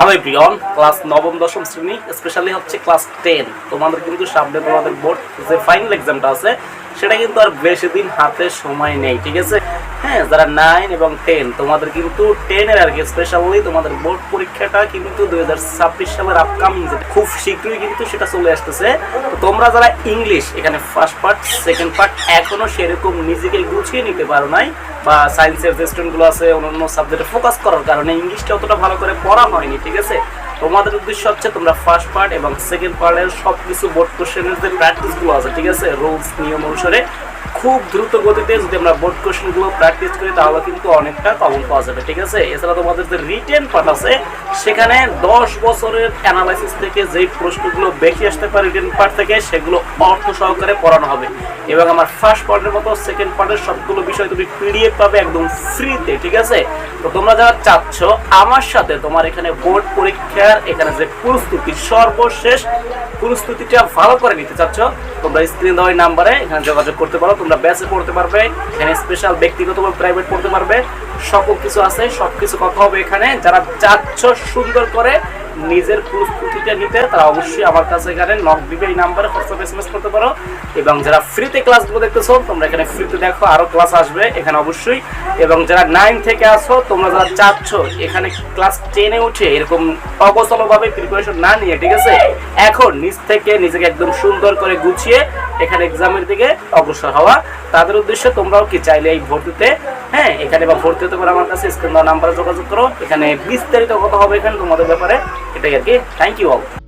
Hello everyone class নবম, দশম শ্রেণি স্পেশালি হচ্ছে ক্লাস টেন তোমাদের কিন্তু সামনে তোমাদের বোর্ড যে ফাইনাল এক্সামটা আছে, সেটা কিন্তু আর বেশি দিন হাতে সময় নেই, ঠিক আছে? হ্যাঁ যারা নাইন এবং টেন তোমাদের কিন্তু টেনের আর কি স্পেশালি তোমাদের বোর্ড পরীক্ষাটা কিন্তু দুই হাজার ছাব্বিশ সালের আপকামিং খুব শীঘ্রই কিন্তু সেটা চলে আসতেছে। তোমরা যারা ইংলিশ এখানে ফার্স্ট পার্ট সেকেন্ড পার্ট এখনও সেরকম নিজেকে গুছিয়ে নিতে পারো নাই, বা সায়েন্সের যে স্টুডেন্টগুলো আছে, অন্যান্য সাবজেক্টে ফোকাস করার কারণে ইংলিশটা অতটা ভালো করে পড়া হয়নি, ঠিক আছে? তোমাদের উদ্দেশ্য হচ্ছে তোমরা ফার্স্ট পার্ট এবং সেকেন্ড পার্টের সব কিছু বোর্ড কোশ্চেনের যে প্র্যাকটিসগুলো আছে, ঠিক আছে? রুলস নিয়ম অনুসারে। খুব দ্রুত গতিতে যদি আমরা বোর্ড কোশ্চেনগুলো প্র্যাকটিস করি, তাহলে কিন্তু অনেকটা কমন পাওয়া যাবে, ঠিক আছে? এছাড়া তোমাদের যে রিটেন পার্ট আছে, সেখানে দশ বছরের অ্যানালাইসিস থেকে যেই প্রশ্নগুলো বেশি আসতে পারে রিটেন পার্ট থেকে, সেগুলো অর্থ সহকারে পড়ানো হবে। এবং আমার ফার্স্ট পার্টের মতো সেকেন্ড পার্টের সবগুলো বিষয় তুমি পিডিএফ পাবে একদম ফ্রিতে ঠিক আছে? তো তোমরা যারা চাচ্ছ, আমার সাথে তোমার এখানে বোর্ড পরীক্ষার এখানে যে প্রস্তুতি, সর্বশেষ প্রস্তুতিটা ভালো করে নিতে চাচ্ছ, তোমরা স্ক্রিন দেওয়া নাম্বারে এখানে যোগাযোগ করতে পারো। তোমরা ব্যাচে পড়তে পারবে এখানে স্পেশাল ব্যক্তিগত বা প্রাইভেট পড়তে পারবে। সকল কিছু আছে সব কিছু কথা হবে এখানে। যারা চাচ্ছ সুন্দর করে নিজের প্রস্তুতিটা নিতে, তারা অবশ্যই আমার কাছে এখানে নক দিবে এই নাম্বারে হোয়াটসঅ্যাপ এসএমএস করতে পারো। এবং যারা ফ্রিতে ক্লাসগুলো দেখতেছো, তোমরা এখানে ফ্রিতে দেখো, আরও ক্লাস আসবে এখানে অবশ্যই। এবং যারা নাইন থেকে আসো তোমরা যারা চাচ্ছ এখানে ক্লাস টেনে উঠে এরকম অগোছলভাবে প্রিপারেশন না নিয়ে, ঠিক আছে? এখন নিজ থেকে নিজেকে একদম সুন্দর করে গুছিয়ে এখানে এক্সামের দিকে অগ্রসর হওয়া। তাদের উদ্দেশ্য তোমরাও কি চাইলে এই ভর্তিতে হ্যাঁ এখানে বা ভর্তি হতে পারো আমার কাছে, স্ক্রিন নাম্বারে যোগাযোগ করো। এখানে বিস্তারিত কথা হবে এখানে তোমাদের ব্যাপারে। এটাই আর কি। Thank you all